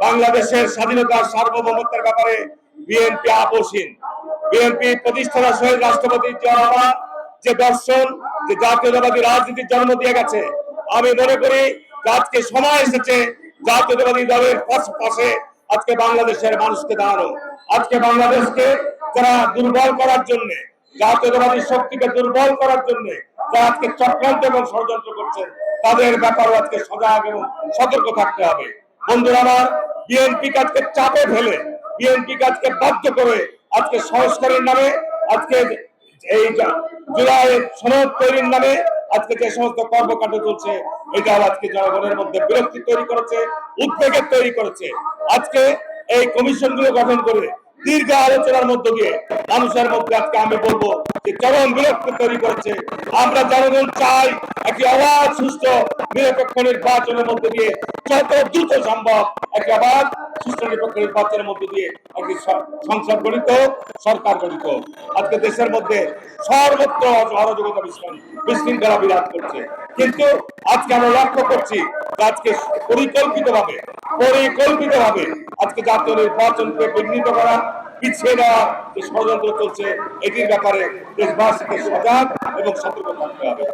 বাংলাদেশের স্বাধীনতার সার্বভৌমত্বের ব্যাপারে বিএনপি আপোষহীন। বিএনপি প্রতিষ্ঠাতা শহীদ রাষ্ট্রপতি যে দর্শন, যে জাতীয়তাবাদী রাজনীতির জন্ম দিয়ে গেছে, আমি মনে করি আজকে সময় এসেছে জাতীয়তাবাদী দলের পাশ- আজকে বাংলাদেশের মানুষকে দাঁড়ানো। আজকে বাংলাদেশকে যারা দুর্বল করার জন্য, জাতীয়তাবাদী শক্তিকে দুর্বল করার জন্য যারা আজকে চক্রান্ত এবং ষড়যন্ত্র করছেন তাদের ব্যাপারে আজকে সজাগ এবং সতর্ক থাকতে হবে। বন্ধুরা আমার বিএনপি কাজকে চাপে ফেলে, বিএনপি কাজকে বাধ্য করে আজকে সংস্কারের নামে, আজকে এই জুলাই সনদ তৈরির নামে আজকে যে সমস্ত কর্মকাণ্ড চলছে এটা আজকে জনগণের মধ্যে বিরক্তি তৈরি করেছে, উদ্বেগের তৈরি করেছে। আজকে এই কমিশনগুলো গঠন করে দীর্ঘ আলোচনার মধ্য দিয়ে মানুষের মধ্যে আজকে আমি বলব যে চরম বিরক্তি তৈরি করেছে। আমরা জনগণ চাই একটি অবাধ সুস্থ নিরপেক্ষ নির্বাচনের মধ্যে দিয়ে দ্রুত সম্ভব একটি অবাধ সুস্থ নিরপেক্ষ মধ্যে দিয়ে একটি সংসদ গঠিত, সরকার গঠিত। আজকে দেশের মধ্যে সর্বত্র অরাজকতা বিশৃঙ্খলা বিরাজ করছে। কিন্তু আজকে আমরা লক্ষ্য করছি আজকে পরিকল্পিত ভাবে পরিকল্পিত ভাবে আজকে জাতীয় নির্বাচনকে বিঘ্নিত করা, পিছিয়ে দেওয়া যে ষড়যন্ত্র চলছে, এটির ব্যাপারে দেশবাসীকে সজাগ এবং সতর্ক থাকতে হবে।